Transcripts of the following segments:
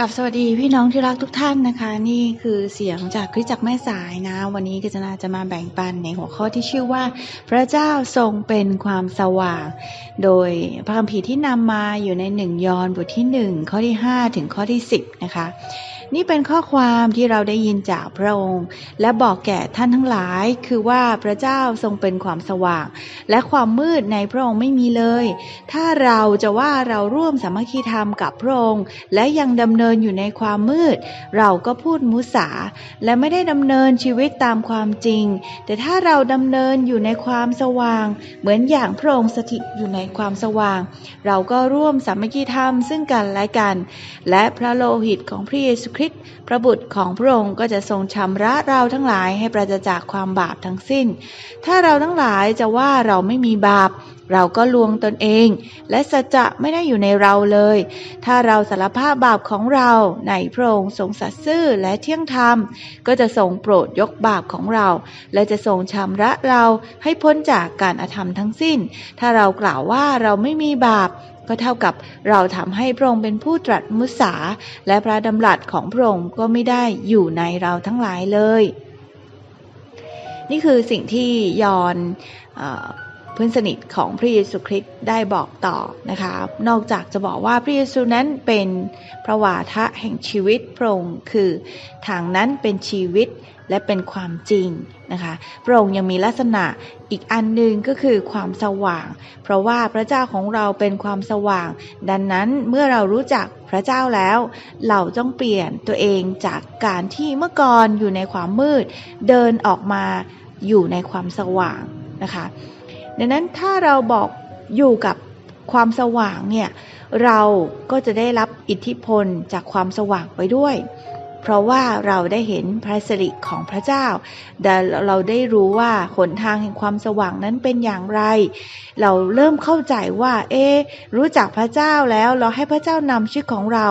กับสวัสดีพี่น้องที่รักทุกท่านนะคะ นี่คือเสียงจากคริสจักรแม่สายนะ วันนี้กิจนาจะมาแบ่งปันในหัวข้อที่ชื่อว่า พระเจ้าทรงเป็นความสว่าง โดยพระคัมภีร์ที่นำมาอยู่ในหนึ่งยอห์นบทที่หนึ่งข้อที่ห้าถึงข้อที่สิบนะคะนี่เป็นข้อความที่เราได้ยินจากพระองค์ และบอกแก่ท่านทั้งหลาย คือว่าพระเจ้าทรงเป็นความสว่าง และความมืดในพระองค์ไม่มีเลย ถ้าเราจะว่าเราร่วมสามัคคีธรรมกับพระองค์ และยังดำเนินอยู่ในความมืด เราก็พูดมุสา และไม่ได้ดำเนินชีวิตตามความจริง แต่ถ้าเราดำเนินอยู่ในความสว่าง เหมือนอย่างพระองค์สถิตอยู่ในความสว่าง เราก็ร่วมสามัคคีธรรมซึ่งกันและกัน และพระโลหิตของพระเยซูคริสต์พระบุตรของพระองค์ก็จะทรงชำระเราทั้งหลายให้ปราศจากความบาปทั้งสิ้น ถ้าเราทั้งหลายจะว่าเราไม่มีบาป เราก็ลวงตนเอง และสัจจะไม่ได้อยู่ในเราเลย ถ้าเราสารภาพบาปของเราในพระองค์ทรงสัตย์ซื่อและเที่ยงธรรม ก็จะทรงโปรดยกบาปของเรา และจะทรงชำระเราให้พ้นจากการอธรรมทั้งสิ้น ถ้าเรากล่าวว่าเราไม่มีบาปก็เท่ากับเราทำให้พระองค์เป็นผู้ตรัสมุสา และพระดำรัสของพระองค์ก็ไม่ได้อยู่ในเราทั้งหลายเลย นี่คือสิ่งที่ยอนอ เพื่อนสนิทของพระเยซูคริสต์ได้บอกต่อนะคะ นอกจากจะบอกว่าพระเยซูนั้นเป็นพระวาทะแห่งชีวิตพระองค์คือทางนั้นเป็นชีวิตและเป็นความจริงนะคะพระองค์ยังมีลักษณะอีกอันหนึ่งก็คือความสว่าง เพราะว่าพระเจ้าของเราเป็นความสว่าง ดังนั้นเมื่อเรารู้จักพระเจ้าแล้ว เราต้องเปลี่ยนตัวเองจากการที่เมื่อก่อนอยู่ในความมืด เดินออกมาอยู่ในความสว่างนะคะ ดังนั้นถ้าเราบอกอยู่กับความสว่างเนี่ยเราก็จะได้รับอิทธิพลจากความสว่างไปด้วย เพราะว่าเราได้เห็นพระสิริของพระเจ้าแต่เราได้รู้ว่าหนทางแห่งความสว่างนั้นเป็นอย่างไร เราเริ่มเข้าใจว่า เอ๊รู้จักพระเจ้าแล้วเราให้พระเจ้านำชีวิตของเรา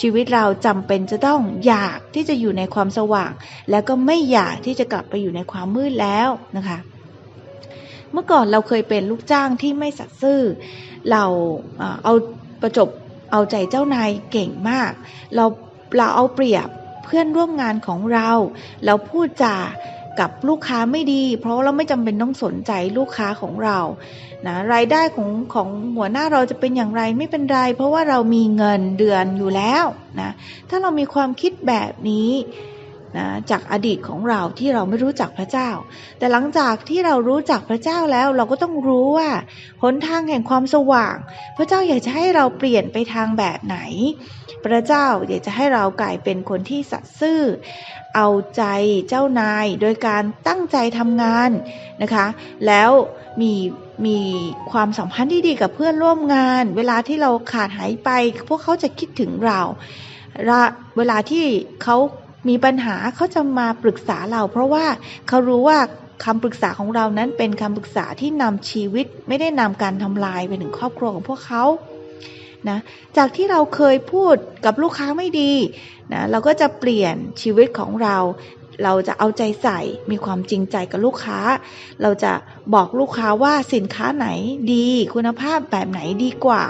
ชีวิตเราจำเป็นจะต้องอยากที่จะอยู่ในความสว่าง แล้วก็ไม่อยากที่จะกลับไปอยู่ในความมืดแล้วนะคะ เมื่อก่อนเราเคยเป็นลูกจ้างที่ไม่สัตย์ซื่อ เราเอาประจบเอาใจเจ้านายเก่งมาก เราเราเอาเปรียบเพื่อนร่วมงานของเรา เราพูดจากับลูกค้าไม่ดี เพราะเราไม่จำเป็นต้องสนใจลูกค้าของเรานะรายได้ของของหัวหน้าเราจะเป็นอย่างไรไม่เป็นไร เพราะว่าเรามีเงินเดือนอยู่แล้วนะถ้าเรามีความคิดแบบนี้ นะจากอดีตของเราที่เราไม่รู้จักพระเจ้า แต่หลังจากที่เรารู้จักพระเจ้าแล้วเราก็ต้องรู้ว่าหนทางแห่งความสว่าง พระเจ้าอยากจะให้เราเปลี่ยนไปทางแบบไหน พระเจ้าอยากจะให้เรากลายเป็นคนที่สัตย์ซื่อ เอาใจเจ้านาย โดยการตั้งใจทำงานนะคะ แล้วมีมีความสัมพันธ์ที่ดีกับเพื่อนร่วมงาน เวลาที่เราขาดหายไป พวกเขาจะคิดถึงเรา เวลาที่เขา มีปัญหาเขาจะมาปรึกษาเรา เพราะว่าเขารู้ว่าคำปรึกษาของเรานั้นเป็นคำปรึกษาที่นำชีวิตไม่ได้นำการทำลายไปถึงครอบครัวของพวกเขานะจากที่เราเคยพูดกับลูกค้าไม่ดีนะเราก็จะเปลี่ยนชีวิตของเรา เราจะเอาใจใส่ มีความจริงใจกับลูกค้า เราจะบอกลูกค้าว่าสินค้าไหนดีคุณภาพแบบไหนดีกว่า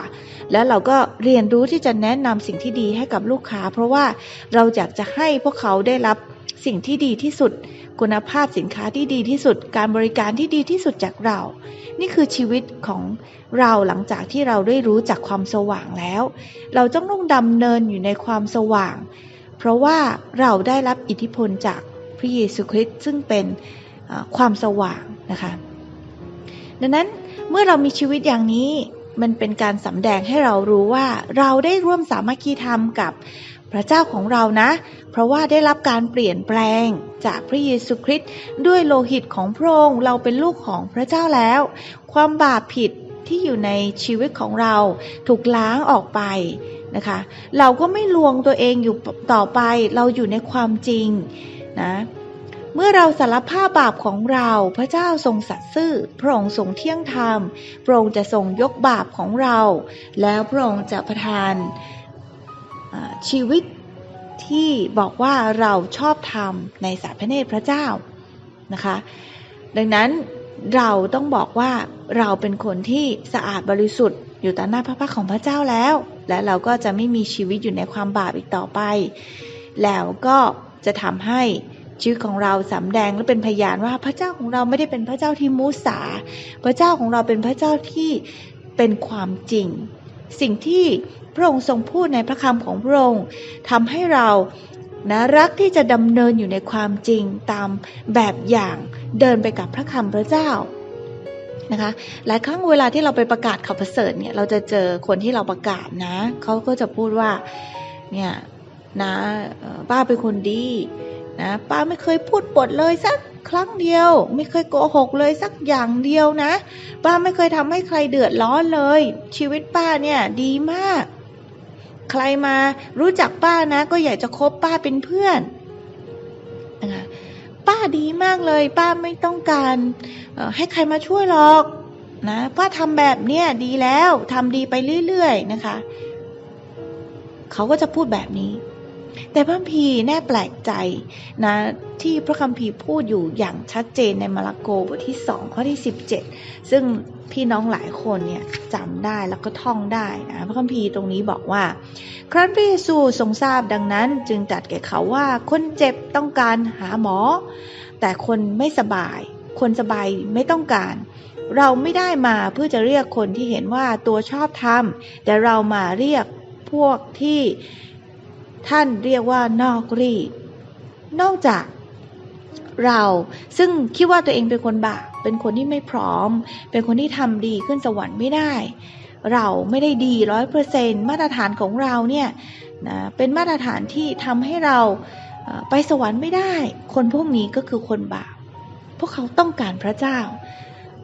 แล้วเราก็เรียนรู้ที่จะแนะนำสิ่งที่ดีให้กับลูกค้า เพราะว่าเราอยากจะให้พวกเขาได้รับสิ่งที่ดีที่สุด คุณภาพสินค้าที่ดีที่สุด การบริการที่ดีที่สุดจากเรา นี่คือชีวิตของเราหลังจากที่เราได้รู้จักความสว่างแล้ว เราต้องต้องดำเนินอยู่ในความสว่าง เพราะว่าเราได้รับอิทธิพลจาก พระเยซูคริสต์ซึ่งเป็นความสว่างนะคะดังนั้นเมื่อเรามีชีวิตอย่างนี้มันเป็นการสำแดงให้เรารู้ว่าเราได้ร่วมสามัคคีธรรมกับพระเจ้าของเรานะ เพราะว่าได้รับการเปลี่ยนแปลงจากพระเยซูคริสต์ด้วยโลหิตของพระองค์เราเป็นลูกของพระเจ้าแล้ว ความบาปผิดที่อยู่ในชีวิตของเราถูกล้างออกไปนะคะ เราก็ไม่ลวงตัวเองอยู่ต่อไปเราอยู่ในความจริง นะ เมื่อเราสารภาพบาปของเราพระเจ้าทรงสัตย์ซื่อ พระองค์ทรงเที่ยงธรรม พระองค์จะทรงยกบาปของเรา แล้วพระองค์จะประทานชีวิตที่บอกว่าเราชอบธรรมในสายพระเนตรพระเจ้านะคะ ดังนั้นเราต้องบอกว่าเราเป็นคนที่สะอาดบริสุทธิ์อยู่ต่อหน้าพระพักตร์ของพระเจ้าแล้ว และเราก็จะไม่มีชีวิตอยู่ในความบาปอีกต่อไป แล้วก็ จะทำให้ชีวิตของเราสำแดงและเป็นพยานว่าพระเจ้าของเราไม่ได้เป็นพระเจ้าที่มุสา พระเจ้าของเราเป็นพระเจ้าที่เป็นความจริง สิ่งที่พระองค์ทรงพูดในพระคำของพระองค์ทำให้เรานะรักที่จะดำเนินอยู่ในความจริงตามแบบอย่างเดินไปกับพระคำพระเจ้านะคะหลายครั้งเวลาที่เราไปประกาศข่าวประเสริฐเนี่ยเราจะเจอคนที่เราประกาศนะเขาก็จะพูดว่าเนี่ย นะป้าเป็นคนดีนะป้าไม่เคยพูดปดเลยสักครั้งเดียว ไม่เคยโกหกเลยสักอย่างเดียวนะ ป้าไม่เคยทำให้ใครเดือดร้อนเลย ชีวิตป้าเนี่ยดีมาก ใครมารู้จักป้านะ ก็อยากจะคบป้าเป็นเพื่อนป้าดีมากเลย ป้าไม่ต้องการให้ใครมาช่วยหรอกนะป้าทำแบบเนี้ยดีแล้วทำดีไปเรื่อยๆนะคะ เขาก็จะพูดแบบนี้ แต่พระคัมภีร์แน่แปลกใจนะที่พระคัมภีร์พูดอยู่อย่างชัดเจนในมาระโกบทที่สองข้อที่ 17 ซึ่งพี่น้องหลายคนเนี่ยจำได้แล้วก็ท่องได้นะพระคัมภีร์ตรงนี้บอกว่า ครั้นพระเยซูทรงทราบดังนั้นจึงตรัดแก่เขาว่าคนเจ็บต้องการหาหมอ แต่คนไม่สบาย คนสบายไม่ต้องการ เราไม่ได้มาเพื่อจะเรียกคนที่เห็นว่าตัวชอบทำแต่เรามาเรียกพวกที่ ท่านเรียกว่านอกรีดนอกจากเราซึ่งคิดว่าตัวเองเป็นคนบาปเป็นคนที่ไม่พร้อม เป็นคนที่ทำดีขึ้นสวรรค์ไม่ได้ เราไม่ได้ดีร้อยเปอร์เซนมาตรฐานของเราเนี่ยนะเป็นมาตรฐานที่ทำให้เราไปสวรรค์ไม่ได้ คนพวกนี้ก็คือคนบาปพวกเขาต้องการพระเจ้า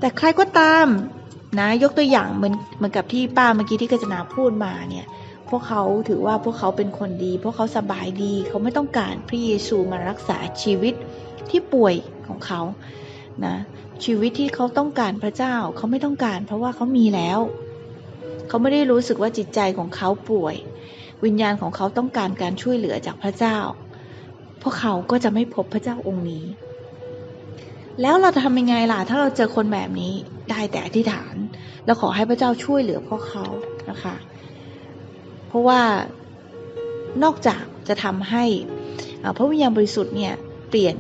แต่ใครก็ตามนะยกตัวอย่างเหมือนเหมือนกับที่ป้าเมื่อกี้ที่กฤษณาพูดมาเนี่ย พวกเขาถือว่าพวกเขาเป็นคนดี พวกเขาสบายดี เขาไม่ต้องการพระเยซูมารักษาชีวิตที่ป่วยของเขานะชีวิตที่เขาต้องการพระเจ้าเขาไม่ต้องการ เพราะว่าเขามีแล้ว เขาไม่ได้รู้สึกว่าจิตใจของเขาป่วย วิญญาณของเขาต้องการการช่วยเหลือจากพระเจ้า พวกเขาก็จะไม่พบพระเจ้าองค์นี้ แล้วเราจะทำยังไงล่ะ ถ้าเราเจอคนแบบนี้ได้แต่อธิษฐาน แล้วขอให้พระเจ้าช่วยเหลือพวกเขานะคะ ราะว่านอกจากจะทำให้พระวิญญาณบริสุทธิ์เนี่ยเปลี่ยน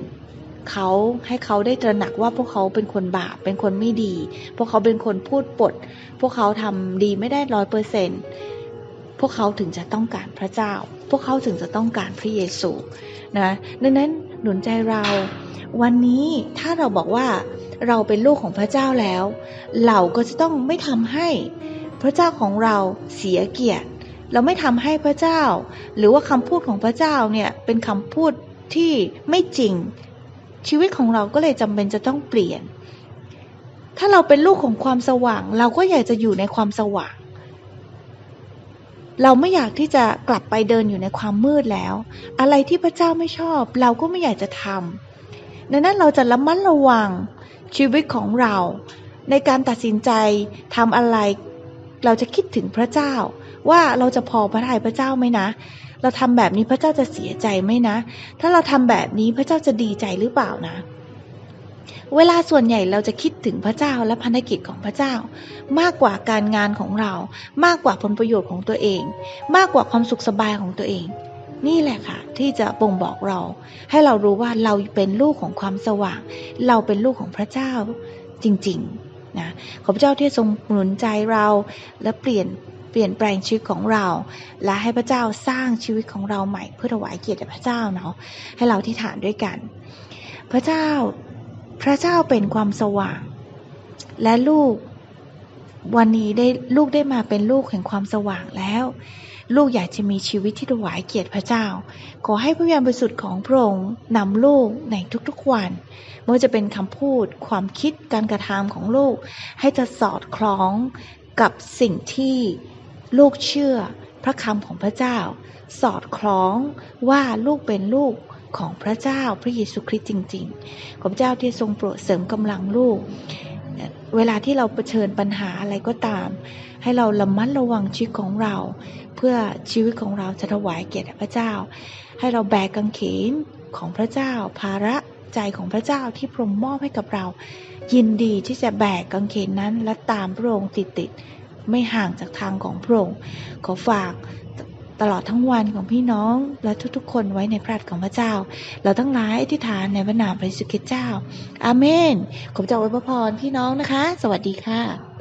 เขาให้เขาได้ตระหนักว่าพวกเขาเป็นคนบาปเป็นคนไม่ดี พวกเขาเป็นคนพูดปด พวกเขาทำดีไม่ได้ร้อยเปอร์เซนต์พวกเขาถึงจะต้องการพระเจ้า พวกเขาถึงจะต้องการพระเยซูนะดังนั้นหนุนใจเราวันนี้ถ้าเราบอกว่าเราเป็นลูกของพระเจ้าแล้ว เราก็จะต้องไม่ทำให้พระเจ้าของเราเสียเกียรติ เราไม่ทำให้พระเจ้า หรือว่าคำพูดของพระเจ้าเนี่ยเป็นคำพูดที่ไม่จริง ชีวิตของเราก็เลยจำเป็นจะต้องเปลี่ยน ถ้าเราเป็นลูกของความสว่าง เราก็อยากจะอยู่ในความสว่าง เราไม่อยากที่จะกลับไปเดินอยู่ในความมืดแล้ว อะไรที่พระเจ้าไม่ชอบ เราก็ไม่อยากจะทำดังนั้นเราจะระมัดระวังชีวิตของเรา ในการตัดสินใจทำอะไร เราจะคิดถึงพระเจ้า ว่าเราจะพอพระทัยพระเจ้าไหมนะ เราทำแบบนี้พระเจ้าจะเสียใจไหมนะ ถ้าเราทำแบบนี้พระเจ้าจะดีใจหรือเปล่านะ เวลาส่วนใหญ่เราจะคิดถึงพระเจ้าและพันธกิจของพระเจ้า มากกว่าการงานของเรา มากกว่าผลประโยชน์ของตัวเอง มากกว่าความสุขสบายของตัวเองนี่แหละค่ะ ที่จะบ่งบอกเรา ให้เรารู้ว่าเราเป็นลูกของความสว่าง เราเป็นลูกของพระเจ้าจริงๆนะขอพระเจ้าที่ทรงหนุนใจเราและเปลี่ยน เปลี่ยนแปลงชีวิตของเรา และให้พระเจ้าสร้างชีวิตของเราใหม่เพื่อถวายเกียรติแด่พระเจ้าเนาะให้เราที่ฐานด้วยกัน พระเจ้าพระเจ้าเป็นความสว่าง และลูกวันนี้ได้ลูกได้มาเป็นลูกแห่งความสว่างแล้ว ลูกอยากจะมีชีวิตที่ถวายเกียรติพระเจ้า ขอให้พระวิญญาณบริสุทธิ์ของพระองค์นำลูกในทุกๆวันไม่ว่าจะเป็นคำพูด ความคิดการกระทำของลูก ให้จะสอดคล้องกับสิ่งที่ ลูกเชื่อพระคำของพระเจ้า สอดคล้องว่าลูกเป็นลูกของพระเจ้าพระเยซูคริสต์จริงๆ ขอพระเจ้าที่ทรงโปรดเสริมกำลังลูก เวลาที่เราเผชิญปัญหาอะไรก็ตาม ให้เราระมัดระวังชีวิตของเรา เพื่อชีวิตของเราจะถวายเกียรติพระเจ้า ให้เราแบกกางเขนของพระเจ้า ภาระใจของพระเจ้าที่พระองค์มอบให้กับเรา ยินดีที่จะแบกกางเขนนั้นและตามพระองค์ติดติดๆ ไม่ห่างจากทางของพระองค์ขอฝากตลอดทั้งวันของพี่น้องและทุกๆ คนไว้ในพระหัตถ์ของพระเจ้า เราทั้งหลายอธิษฐานในพระนามพระเยซูคริสต์เจ้า อาเมน ขอบเจ้าอวยพระพรพี่น้องนะคะ สวัสดีค่ะ